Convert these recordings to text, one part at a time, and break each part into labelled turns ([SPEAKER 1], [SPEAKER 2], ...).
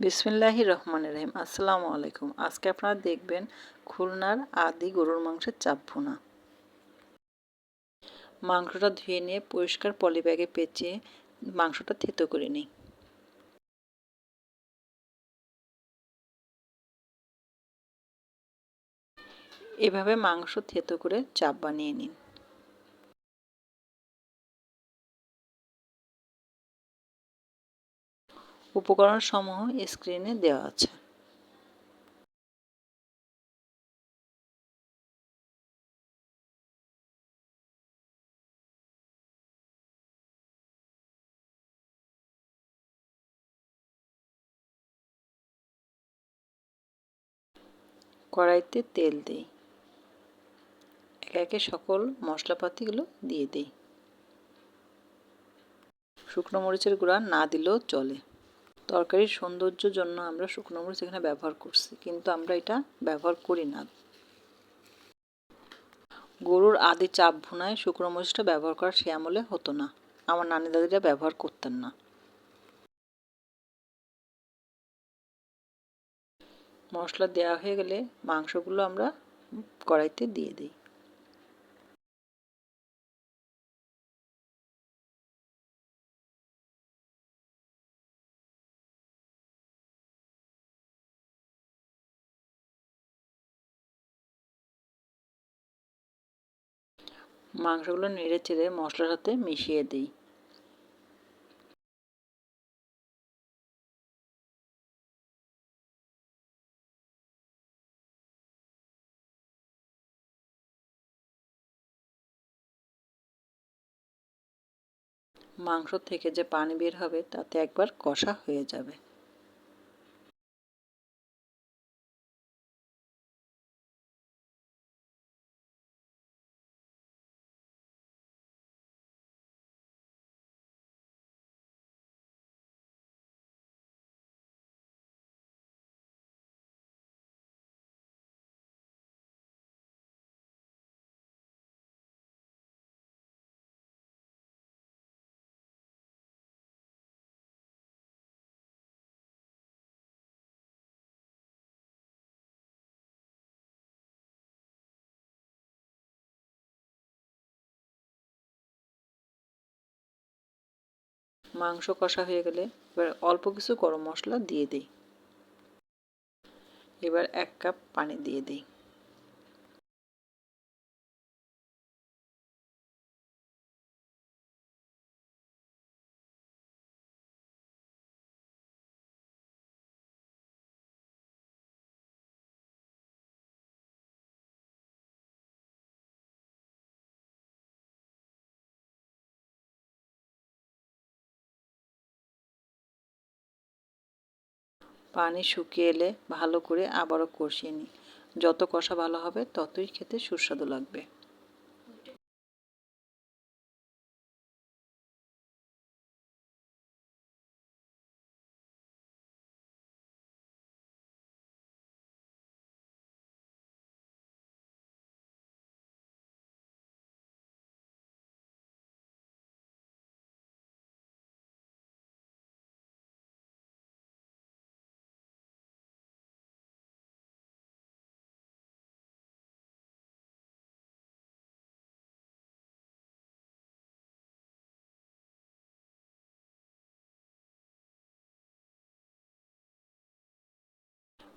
[SPEAKER 1] বিসমিল্লাহি রহমান রহিম। আসসালামু আলাইকুম। আজকে আপনারা দেখবেন খুলনার আদি গরুর মাংসের চাপ ভুনা। মাংসটা ধুয়ে নিয়ে পরিষ্কার পলিব্যাগে পেঁচিয়ে মাংসটা থেতো করে নিই। এভাবে মাংস থেতো করে চাপ বানিয়ে নিন। উপকরণ সমূহ স্ক্রিনে দেওয়া আছে। কড়াইতে তেল দিই। একে একে সকল মশলাপাতিগুলো দিয়ে দিই। শুকনো মরিচের গুঁড়া না দিলেও চলে। তরকারির সৌন্দর্যের জন্য আমরা শুকনো মরিচ এখানে ব্যবহার করছি, কিন্তু আমরা এটা ব্যবহার করি না। গরুর আদি চাপ ভুনায় শুকনো মরিচটা ব্যবহার করা সে আমলে হতো না। আমার নানি দাদিরা ব্যবহার করতেন না। মশলা দেওয়া হয়ে গেলে মাংসগুলো আমরা কড়াইতে দিয়ে দিই। মাংসগুলো নেড়ে চেড়ে মশলার সাথে মিশিয়ে দিই। মাংস থেকে যে পানি বের হবে, তাতে একবার কষা হয়ে যাবে। মাংস কষা হয়ে গেলে এবার অল্প কিছু গরম মশলা দিয়ে দিই। এবার এক কাপ পানি দিয়ে দিই। পানি শুকিয়ে এলে ভালো করে আবারও কষিয়ে নিই। যত কষা ভালো হবে, ততই খেতে সুস্বাদু লাগবে।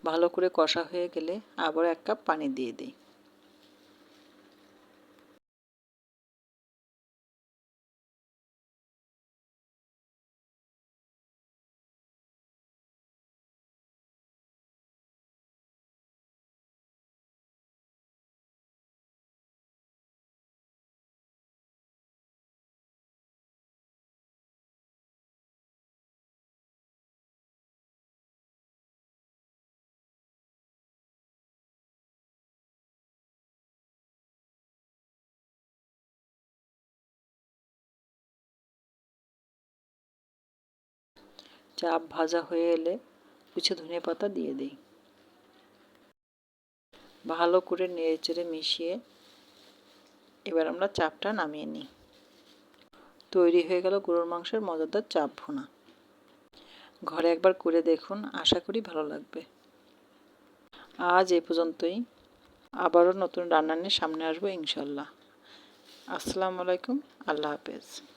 [SPEAKER 1] ভালো করে কষা হয়ে গেলে আবার এক কাপ পানি দিয়ে দিই। চাপ ভাজা হয়ে এলে কিছু ধনিয়া পাতা দিয়ে দিই। ভালো করে নেড়ে চেড়ে মিশিয়ে এবার আমরা চাপটা নামিয়ে নিই। তৈরি হয়ে গেল গরুর মাংসের মজাদার চাপ ভুনা। ঘরে একবার করে দেখুন, আশা করি ভালো লাগবে। আজ এ পর্যন্তই। আবারও নতুন রান্না নিয়ে সামনে আসব ইনশাল্লাহ। আসসালামু আলাইকুম, আল্লাহ হাফেজ।